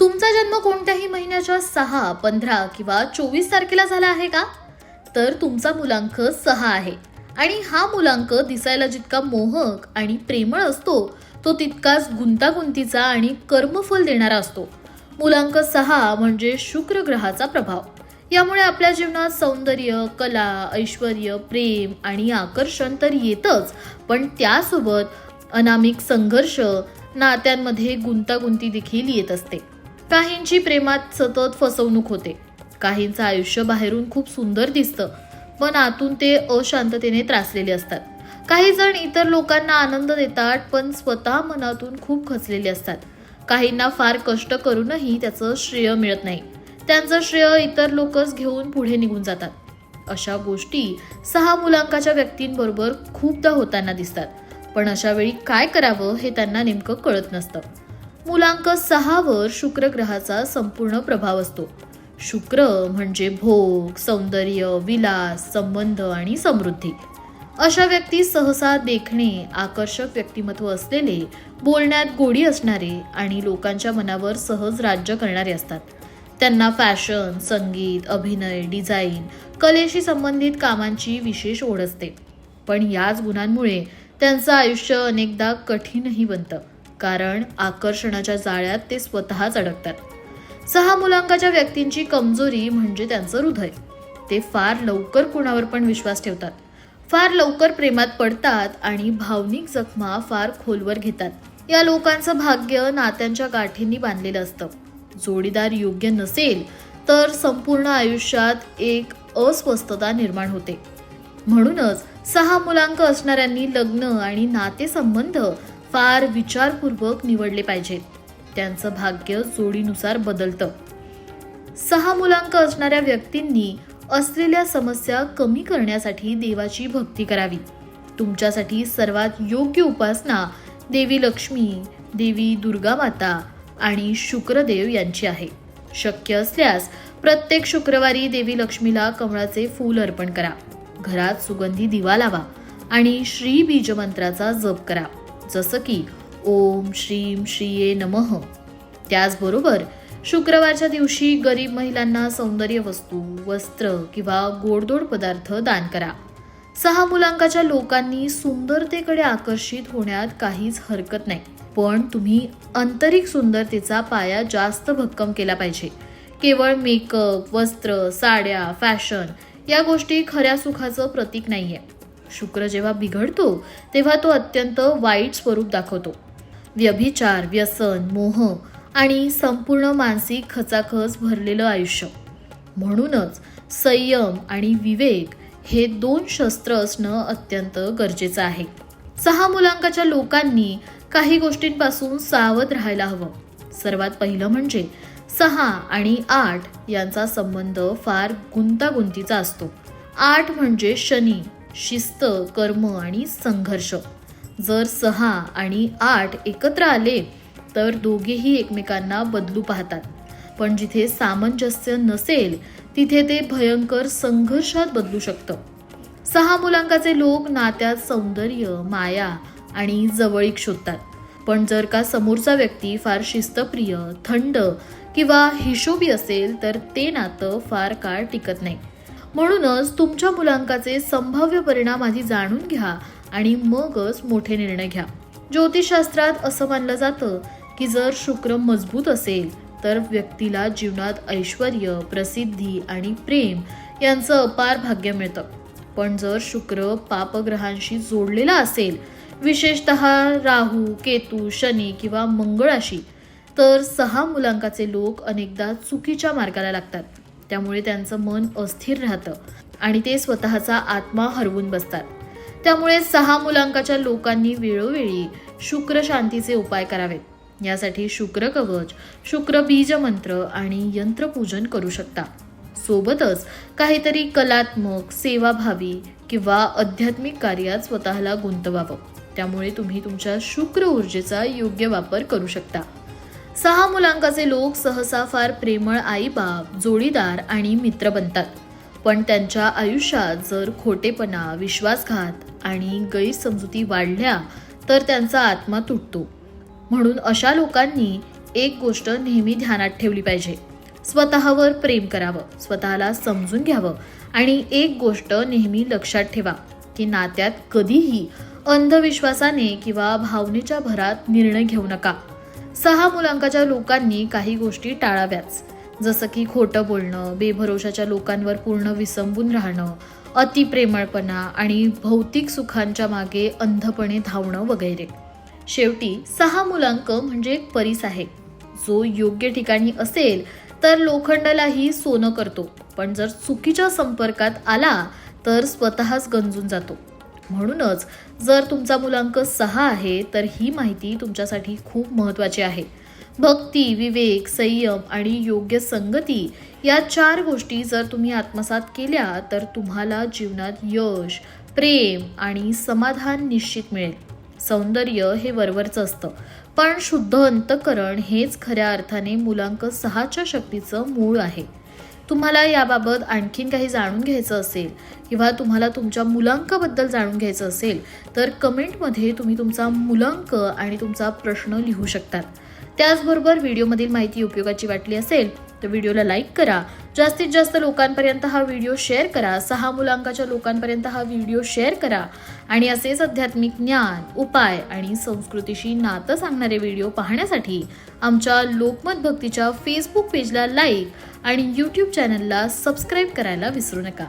तुमचा जन्म कोणत्याही महिन्याच्या सहा पंधरा किंवा चोवीस तारखेला झाला आहे का? तर तुमचा मुलांक सहा आहे. आणि हा मुलांक दिसायला जितका मोहक आणि प्रेमळ असतो तो तितकाच गुंतागुंतीचा आणि कर्मफल देणारा असतो. मुलांक सहा म्हणजे शुक्र ग्रहाचा प्रभाव. यामुळे आपल्या जीवनात सौंदर्य कला ऐश्वर प्रेम आणि आकर्षण तर येतच पण त्यासोबत अनामिक संघर्ष नात्यांमध्ये गुंतागुंती देखील येत असते. काहींची प्रेमात सतत फसवणूक होते. काहींचं आयुष्य बाहेरून खूप सुंदर दिसतं पण आतून ते अशांततेने त्रासलेले असतात. काही जण इतर लोकांना आनंद देतात पण स्वतः मनातून खूप खचलेले असतात. काहींना फार कष्ट करूनही त्याचं श्रेय मिळत नाही. त्यांचं श्रेय इतर लोकच घेऊन पुढे निघून जातात. अशा गोष्टी सहा मुलांकाच्या व्यक्तींबरोबर खूपदा होताना दिसतात. पण अशा वेळी काय करावं हे त्यांना नेमकं कळत नसतं. मुलांक सहावर शुक्र ग्रहाचा संपूर्ण प्रभाव असतो. शुक्र म्हणजे भोग सौंदर्य विलास संबंध आणि समृद्धी. अशा व्यक्ती सहसा देखणे आकर्षक व्यक्तिमत्व असलेले बोलण्यात गोडी असणारे आणि लोकांच्या मनावर सहज राज्य करणारे असतात. त्यांना फॅशन संगीत अभिनय डिझाईन कलेशी संबंधित कामांची विशेष ओढ असते. पण याच गुणांमुळे त्यांचं आयुष्य अनेकदा कठीणही बनतं. कारण आकर्षणाच्या जाळ्यात ते स्वतःच अडकतात. सहा मुलांकाच्या व्यक्तींची कमजोरी म्हणजे त्यांचं हृदय. ते फार लवकर कुणावर पण विश्वास ठेवतात. फार लवकर प्रेमात पडतात आणि भावनिक जखमा फार खोलवर घेतात. या लोकांचं भाग्य नात्यांच्या गाठींनी बांधलेलं असतं. जोडीदार योग्य नसेल तर संपूर्ण आयुष्यात एक अस्वस्थता निर्माण होते. म्हणूनच सहा मुलांक असणाऱ्यांनी लग्न आणि नातेसंबंध फार विचारपूर्वक निवडले पाहिजेत त्यांचं भाग्य जोडीनुसार बदलतं. सहा मुलांक असणाऱ्या व्यक्तींनी असलेल्या समस्या कमी करण्यासाठी देवाची भक्ती करावी. तुमच्यासाठी सर्वात योग्य उपासना देवी लक्ष्मी देवी दुर्गा माता आणि शुक्रदेव यांची आहे. शक्य असल्यास प्रत्येक शुक्रवारी देवी लक्ष्मीला कमळाचे फूल अर्पण करा. घरात सुगंधी दिवा लावा आणि श्री बीजमंत्राचा जप करा. जसं की ओम श्रीम श्रीये नमः. त्याचबरोबर शुक्रवारच्या दिवशी गरीब महिलांना सौंदर्य वस्तू वस्त्र किंवा गोडदोड पदार्थ दान करा. सहा मुलांकाच्या लोकांनी सुंदरतेकडे आकर्षित होण्यात काहीच हरकत नाही. पण तुम्ही आंतरिक सुंदरतेचा पाया जास्त भक्कम केला पाहिजे. केवळ मेकअप वस्त्र साड्या फॅशन या गोष्टी खऱ्या सुखाचं प्रतीक नाही आहे शुक्र जेव्हा बिघडतो तेव्हा तो अत्यंत वाईट स्वरूप दाखवतो. व्यभिचार व्यसन मोह आणि संपूर्ण मानसिक खचाखच भरलेलं आयुष्य. म्हणूनच संयम आणि विवेक हे दोन शस्त्र असणं अत्यंत गरजेचं आहे. सहा मुलांकाच्या लोकांनी काही गोष्टींपासून सावध राहायला हवं. सर्वात पहिलं म्हणजे सहा आणि आठ यांचा संबंध फार गुंतागुंतीचा असतो. आठ म्हणजे शनी शिस्त कर्म आणि संघर्ष. जर सहा आणि आठ एकत्र आले तर दोघेही एकमेकांना बदलू पाहतात. पण जिथे सामंजस्य नसेल तिथे ते भयंकर संघर्षात बदलू शकतं. सहा मुलांकाचे लोक नात्यात सौंदर्य माया आणि जवळीक शोधतात. पण जर का समोरचा व्यक्ती फार शिस्तप्रिय थंड किंवा हिशोबी असेल तर ते नातं फार काळ टिकत नाही. म्हणूनच तुमच्या मुलांकाचे संभाव्य परिणाम आधी जाणून घ्या आणि मगच मोठे निर्णय घ्या. ज्योतिषशास्त्रात असं मानलं जातं की जर शुक्र मजबूत असेल तर व्यक्तीला जीवनात ऐश्वर प्रसिद्धी आणि प्रेम यांचं अपार भाग्य मिळतं. पण जर शुक्र पापग्रहांशी जोडलेला असेल विशेषत राहू केतू शनी किंवा मंगळाशी तर सहा मुलांकाचे लोक अनेकदा चुकीच्या मार्गाला लागतात. त्यामुळे त्यांचं मन अस्थिर राहतं आणि ते स्वतःचा आत्मा हरवून बसतात. त्यामुळे सहा मुलांकाच्या लोकांनी वेळोवेळी शुक्र शांतीचे उपाय करावेत. यासाठी शुक्र कवच शुक्र बीज मंत्र आणि यंत्रपूजन करू शकता. सोबतच काहीतरी कलात्मक सेवाभावी किंवा आध्यात्मिक कार्यात स्वतःला गुंतवावं. त्यामुळे तुम्ही तुमच्या शुक्र ऊर्जेचा योग्य वापर करू शकता. सहा मुलांकाचे लोक सहसा फार प्रेमळ आईबाप जोडीदार आणि मित्र बनतात. पण त्यांच्या आयुष्यात जर खोटेपणा विश्वासघात आणि गैरसमजुती वाढल्या तर त्यांचा आत्मा तुटतो. म्हणून अशा लोकांनी एक गोष्ट नेहमी ध्यानात ठेवली पाहिजे. स्वतःवर प्रेम करावं स्वतःला समजून घ्यावं आणि एक गोष्ट नेहमी लक्षात ठेवा की नात्यात कधीही अंधविश्वासाने किंवा भावनेच्या भरात निर्णय घेऊ नका. सहा मुलांकाच्या लोकांनी काही गोष्टी टाळाव्याच. जसं की खोटं बोलणं बेभरोशाच्या लोकांवर पूर्ण विसंबून राहणं अतिप्रेमळपणा आणि भौतिक सुखांच्या मागे अंधपणे धावणं वगैरे. शेवटी सहा मुलांक म्हणजे एक परीस आहे. जो योग्य ठिकाणी असेल तर लोखंडालाही सोनं करतो. पण जर चुकीच्या संपर्कात आला तर स्वतःच गंजून जातो. म्हणूनच जर तुमचा मुलांक सहा आहे तर ही माहिती तुमच्यासाठी खूप महत्त्वाची आहे. भक्ती विवेक संयम आणि योग्य संगती या चार गोष्टी जर तुम्ही आत्मसात केल्या तर तुम्हाला जीवनात यश प्रेम आणि समाधान निश्चित मिळेल. सौंदर्य हे वरवरचं असतं. पण शुद्ध अंतकरण हेच खऱ्या अर्थाने मुलांक सहाच्या शक्तीचं मूळ आहे. तुम्हाला याबाबत आणखीन काही जाणून घ्यायचं असेल किंवा तुम्हाला तुमच्या मुलांकाबद्दल जाणून घ्यायचं असेल तर कमेंटमध्ये तुम्ही तुमचा मुलांक आणि तुमचा प्रश्न लिहू शकतात. त्याचबरोबर व्हिडिओमधील माहिती उपयोगाची वाटली असेल तर व्हिडिओला लाईक करा जास्तीत जास्त लोकांपर्यंत हा व्हिडिओ शेअर करा. सहा मुलांकाच्या लोकांपर्यंत हा व्हिडिओ शेअर करा. आणि असेच आध्यात्मिक ज्ञान उपाय आणि संस्कृतीशी नातं सांगणारे व्हिडिओ पाहण्यासाठी आमच्या लोकमत भक्तीच्या फेसबुक पेजला लाईक आणि यूट्यूब चॅनलला सबस्क्राईब करायला विसरू नका.